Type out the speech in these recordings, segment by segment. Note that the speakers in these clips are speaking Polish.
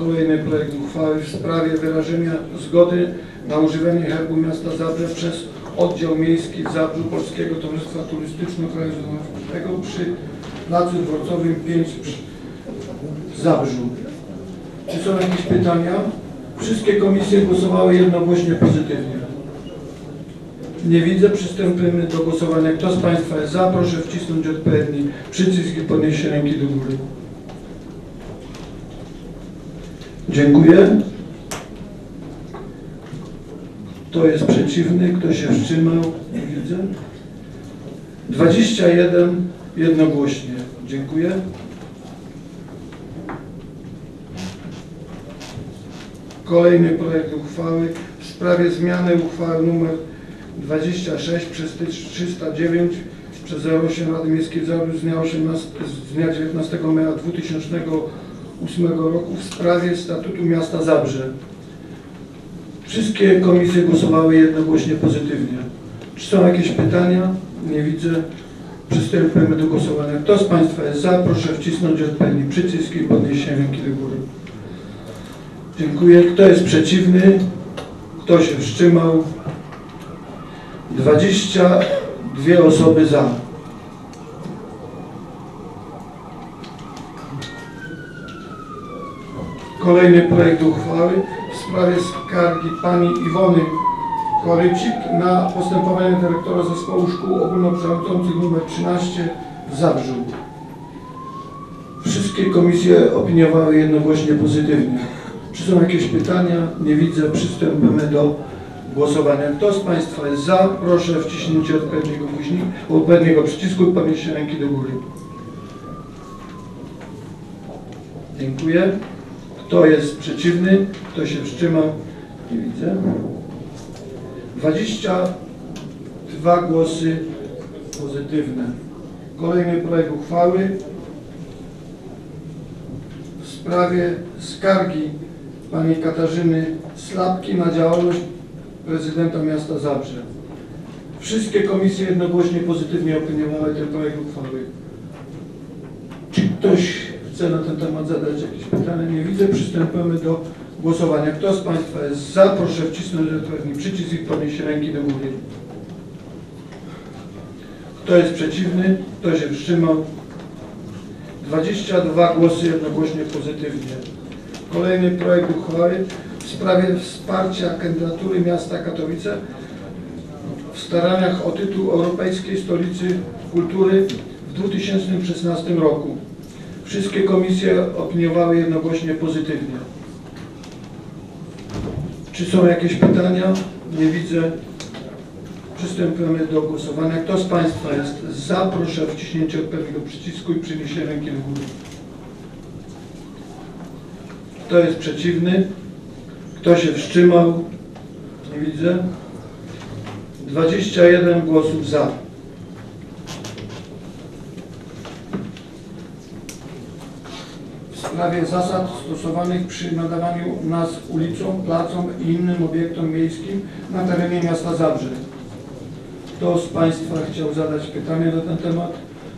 Kolejny projekt uchwały w sprawie wyrażenia zgody na używanie herbu miasta Zabrze przez oddział miejski w Zabrzu Polskiego Towarzystwa Turystyczno-Krajoznawczego przy Placu Dworcowym 5 w Zabrzu. Czy są jakieś pytania? Wszystkie komisje głosowały jednogłośnie pozytywnie. Nie widzę, przystępujemy do głosowania. Kto z Państwa jest za, proszę wcisnąć odpowiedni przycisk i podnieść ręki do góry. Dziękuję. Kto jest przeciwny? Kto się wstrzymał? Nie widzę. 21 jednogłośnie. Dziękuję. Kolejny projekt uchwały w sprawie zmiany uchwały nr 26 przez 309 przez 08 Rady Miejskiej Zabrze z dnia, 18, z dnia 19 maja 2008 roku w sprawie statutu miasta Zabrze. Wszystkie komisje głosowały jednogłośnie pozytywnie. Czy są jakieś pytania? Nie widzę. Przystępujemy do głosowania. Kto z Państwa jest za? Proszę wcisnąć odpowiedni przycisk i podnieść ręki do góry. Dziękuję. Kto jest przeciwny? Kto się wstrzymał? 22 osoby za. Kolejny projekt uchwały w sprawie skargi pani Iwony Korycik na postępowanie dyrektora zespołu szkół ogólnokształcących nr 13 w Zabrzu. Wszystkie komisje opiniowały jednogłośnie pozytywnie. Czy są jakieś pytania? Nie widzę. Przystępujemy do głosowania. Kto z Państwa jest za? Proszę o wciśnięcie odpowiedniego, guźnika, odpowiedniego przycisku i podnieście ręki do góry. Dziękuję. Kto jest przeciwny? Kto się wstrzymał? Nie widzę. 22 głosy pozytywne. Kolejny projekt uchwały w sprawie skargi pani Katarzyny Slapki na działalność prezydenta miasta Zabrze. Wszystkie komisje jednogłośnie pozytywnie opiniowały ten projekt uchwały. Czy ktoś chce na ten temat zadać jakieś pytania? Nie widzę. Przystępujemy do głosowania. Kto z Państwa jest za? Proszę wcisnąć odpowiedni przycisk i podnieść ręki do góry. Kto jest przeciwny? Kto się wstrzymał? 22 głosy jednogłośnie pozytywnie. Kolejny projekt uchwały w sprawie wsparcia kandydatury miasta Katowice w staraniach o tytuł Europejskiej Stolicy Kultury w 2016 roku. Wszystkie komisje opiniowały jednogłośnie pozytywnie. Czy są jakieś pytania? Nie widzę. Przystępujemy do głosowania. Kto z Państwa jest za? Proszę o wciśnięcie odpowiedniego przycisku i przyniesienie ręki do góry. Kto jest przeciwny? Kto się wstrzymał? Nie widzę. 21 głosów za. W sprawie zasad stosowanych przy nadawaniu nazw ulicom, placom i innym obiektom miejskim na terenie miasta Zabrze. Kto z Państwa chciał zadać pytanie na ten temat?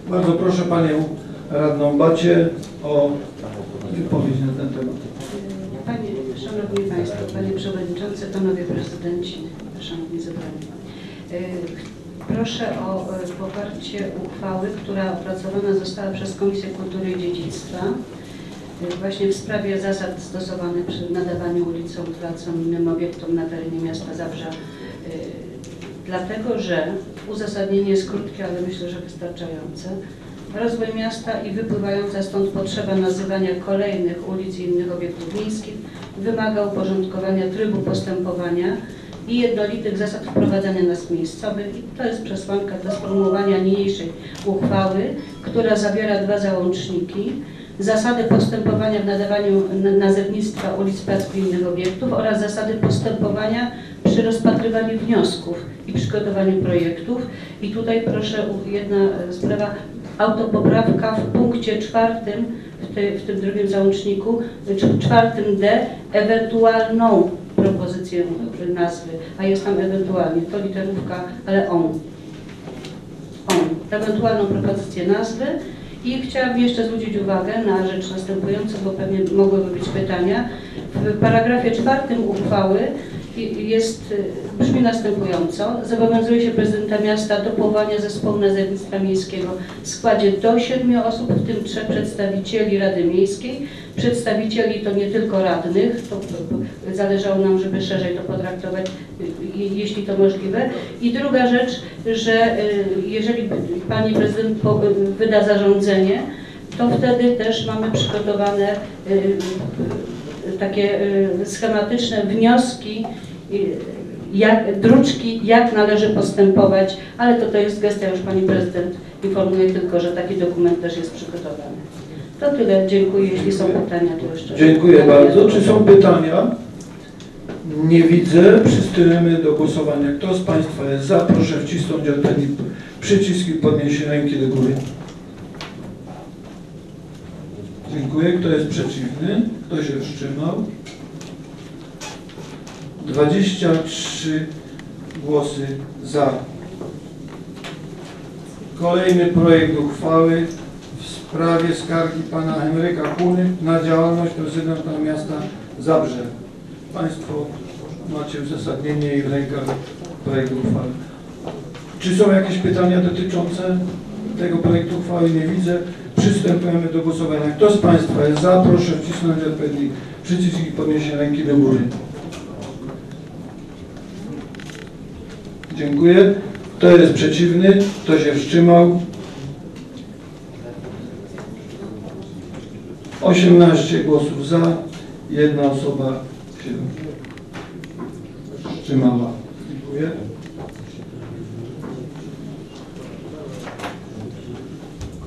Bardzo proszę Panią Radną Bacie o wypowiedź na ten temat. Panie, Szanowni Państwo, Panie Przewodniczący, Panowie Prezydenci, Szanowni Zebrani. Y, Proszę o y, poparcie uchwały, która opracowana została przez Komisję Kultury i Dziedzictwa właśnie w sprawie zasad stosowanych przy nadawaniu ulicom, placom innym obiektom na terenie miasta Zabrza. Y, Dlatego, że uzasadnienie jest krótkie, ale myślę, że wystarczające. Rozwój miasta i wypływająca stąd potrzeba nazywania kolejnych ulic i innych obiektów miejskich wymaga uporządkowania trybu postępowania i jednolitych zasad wprowadzania nazw miejscowych. I to jest przesłanka dla sformułowania niniejszej uchwały, która zawiera dwa załączniki. Zasady postępowania w nadawaniu nazewnictwa ulic, placów i innych obiektów oraz zasady postępowania przy rozpatrywaniu wniosków i przygotowaniu projektów. I tutaj proszę, jedna e, sprawa, autopoprawka w punkcie czwartym, w, w tym drugim załączniku, czy czwartym D, ewentualną propozycję e, nazwy, a jest tam ewentualnie, to literówka, ale on. On. Ewentualną propozycję nazwy I chciałabym jeszcze zwrócić uwagę na rzecz następującą, bo pewnie mogłyby być pytania. W paragrafie czwartym uchwały jest, y, brzmi następująco. Zobowiązuje się prezydenta miasta do powołania zespołu nazewnictwa miejskiego w składzie do siedmiu osób, w tym trzech przedstawicieli Rady Miejskiej. Przedstawicieli to nie tylko radnych, to zależało nam, żeby szerzej to potraktować, jeśli to możliwe. I druga rzecz, że y, jeżeli pani prezydent wyda zarządzenie, to wtedy też mamy przygotowane y, y, takie schematyczne wnioski, jak, druczki, jak należy postępować, ale to to jest gestia, już pani prezydent informuje tylko, że taki dokument też jest przygotowany. To tyle, dziękuję. Jeśli są pytania, to jeszcze. Dziękuję bardzo. Czy są pytania? Nie widzę. Przystępujemy do głosowania. Kto z Państwa jest za? Proszę wcisnąć odpowiedni przycisk i podnieść ręki do góry. Dziękuję. Kto jest przeciwny? Kto się wstrzymał? 23 głosy za. Kolejny projekt uchwały sprawie skargi pana Henryka Kuny na działalność prezydenta miasta Zabrze. Państwo macie uzasadnienie i w rękach projektu uchwały. Czy są jakieś pytania dotyczące tego projektu uchwały? Nie widzę. Przystępujemy do głosowania. Kto z Państwa jest za? Proszę wcisnąć odpowiedni przycisk i podnieść ręki do góry. Dziękuję. Kto jest przeciwny? Kto się wstrzymał? 18 głosów za, jedna osoba się wstrzymała. Dziękuję.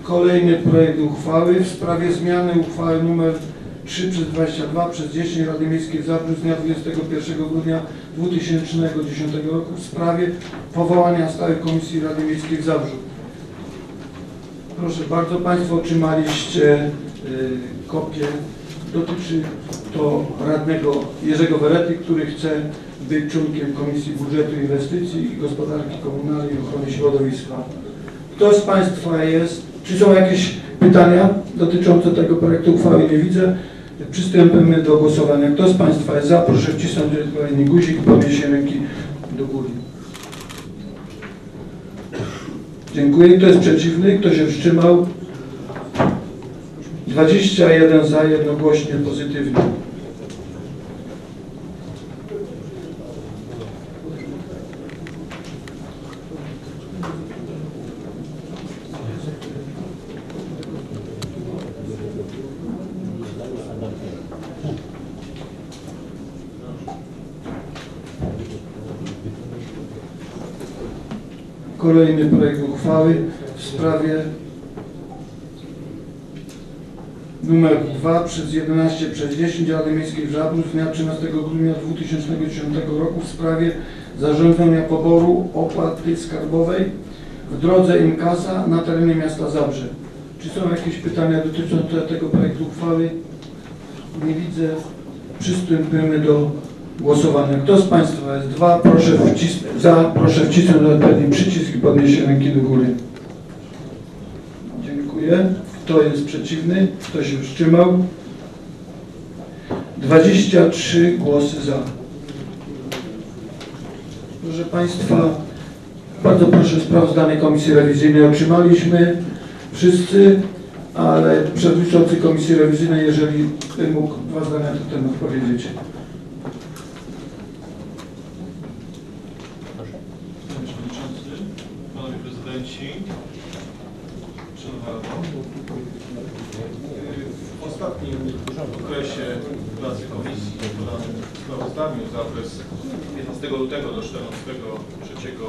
Kolejny projekt uchwały w sprawie zmiany uchwały nr 3 przez 22 przez 10 Rady Miejskiej w Zabrzu z dnia 21 grudnia 2010 roku w sprawie powołania stałej komisji Rady Miejskiej w Zabrzu. Proszę bardzo, Państwo otrzymaliście kopię. Dotyczy to radnego Jerzego Werety, który chce być członkiem Komisji Budżetu Inwestycji i Gospodarki Komunalnej i Ochrony Środowiska. Kto z Państwa jest? Czy są jakieś pytania dotyczące tego projektu uchwały? Nie widzę. Przystępujemy do głosowania. Kto z Państwa jest za? Proszę wcisnąć odpowiedni guzik i podnieść ręki do góry. Dziękuję. Kto jest przeciwny? Kto się wstrzymał? 21 za, jednogłośnie pozytywnie. Kolejny projekt uchwały w sprawie numer 2 przez 11 przez 10 Rady Miejskiej w Żablu z dnia 13 grudnia 2010 roku w sprawie zarządzania poboru opłaty skarbowej w drodze Inkasa na terenie miasta Zabrze. Czy są jakieś pytania dotyczące tego projektu uchwały? Nie widzę. Przystępujemy do głosowania. Kto z Państwa jest dwa? Proszę wcisnąć, za, proszę wcisnąć odpowiedni przycisk i podnieść ręki do góry. Dziękuję. Kto jest przeciwny? Kto się wstrzymał? 23 głosy za. Proszę Państwa, bardzo proszę sprawozdanie Komisji Rewizyjnej otrzymaliśmy wszyscy, ale przewodniczący Komisji Rewizyjnej, jeżeli mógł dwa zdania na ten temat powiedzieć. Panie Przewodniczący, Panowie Prezydenci, Szanowna Rado. W ostatnim okresie pracy Komisji w podanym sprawozdaniu za okres 15 lutego do 14 trzeciego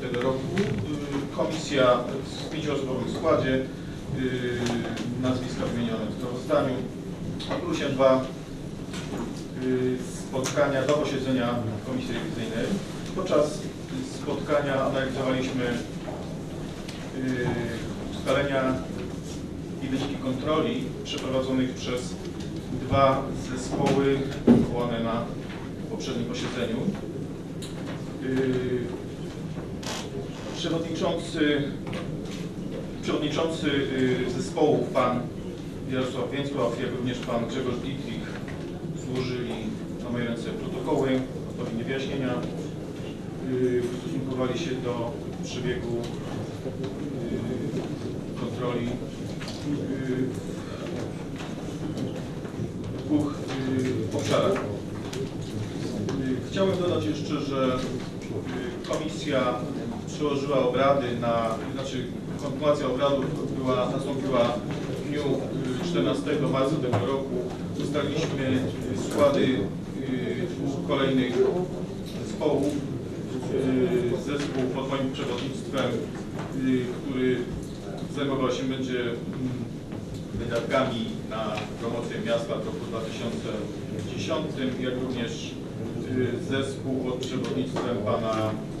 tego roku y, Komisja w pięcioosobowym składzie, y, nazwiska wymienione w sprawozdaniu, odbyły dwa y, spotkania, dwa posiedzenia Komisji Rewizyjnej. Podczas spotkania analizowaliśmy ustalenia i wyniki kontroli przeprowadzonych przez dwa zespoły powołane na poprzednim posiedzeniu. Przewodniczący, przewodniczący y, zespołu, pan Jarosław Więcław, jak również pan Grzegorz Dittrich złożyli na moje ręce protokoły, odpowiednie wyjaśnienia, y, ustosunkowali się do przebiegu y, kontroli w dwóch obszarach. Chciałem dodać jeszcze, że komisja przełożyła obrady na, znaczy kontynuacja obradów była, nastąpiła w dniu y, 14 marca tego roku. Ustaliliśmy y, składy y, dwóch kolejnych zespołów. Y, Zespół pod moim przewodnictwem, y, który zajmował się będzie mm, wydatkami na promocję miasta w roku 2010, jak również y, zespół pod przewodnictwem pana y,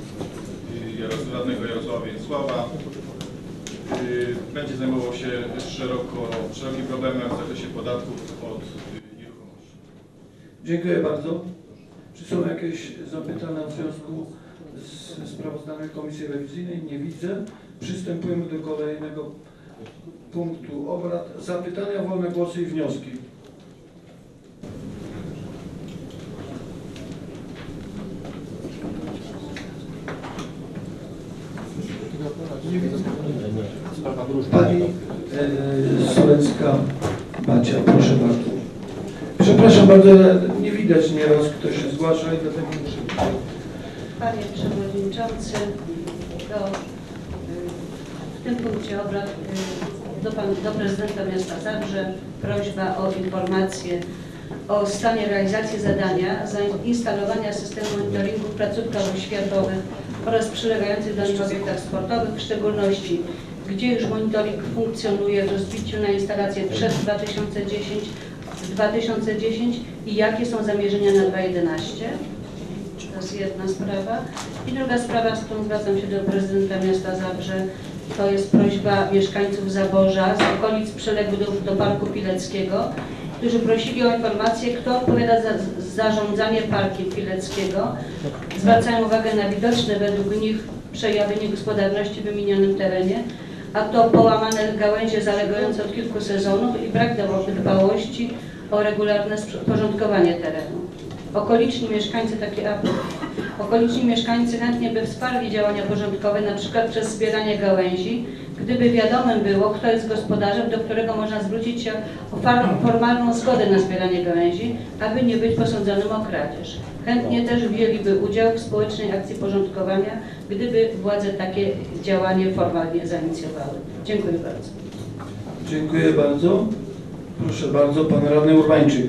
radnego Jarosława Więcława y, będzie zajmował się szeroko, szerokim problemem w zakresie podatków od y, nieruchomości. Dziękuję bardzo. Czy są jakieś zapytania w związku z sprawozdaniem Komisji Rewizyjnej? Nie widzę. Przystępujemy do kolejnego punktu obrad. Zapytania, wolne głosy i wnioski. Pani e, Solecka Bacia, proszę bardzo. Przepraszam bardzo, nie widać nieraz kto się zgłasza i dlatego muszę... Panie Przewodniczący, do, y, w tym punkcie obrad y, do, pan, do Prezydenta Miasta Zabrze prośba o informację o stanie realizacji zadania zainstalowania systemu monitoringu w placówkach oświatowych oraz przylegających do nich obiektach sportowych, w szczególności gdzie już monitoring funkcjonuje w rozbiciu na instalację przed 2010, 2010 i jakie są zamierzenia na 2011. To jest jedna sprawa. I druga sprawa, z którą zwracam się do prezydenta miasta Zabrze, to jest prośba mieszkańców Zaborza z okolic przyległych do, Parku Pileckiego, którzy prosili o informację, kto odpowiada za zarządzanie Parkiem Pileckiego. Zwracają uwagę na widoczne według nich przejawy niegospodarności w wymienionym terenie, a to połamane gałęzie zalegające od kilku sezonów i brak dbałości o regularne porządkowanie terenu. Okoliczni mieszkańcy, takie apel, okoliczni mieszkańcy chętnie by wsparli działania porządkowe, przykład przez zbieranie gałęzi, gdyby wiadomym było, kto jest gospodarzem, do którego można zwrócić się o formalną zgodę na zbieranie gałęzi, aby nie być posądzonym o kradzież. Chętnie też wzięliby udział w społecznej akcji porządkowania, gdyby władze takie działanie formalnie zainicjowały. Dziękuję bardzo. Dziękuję bardzo. Proszę bardzo, pan radny Urbańczyk.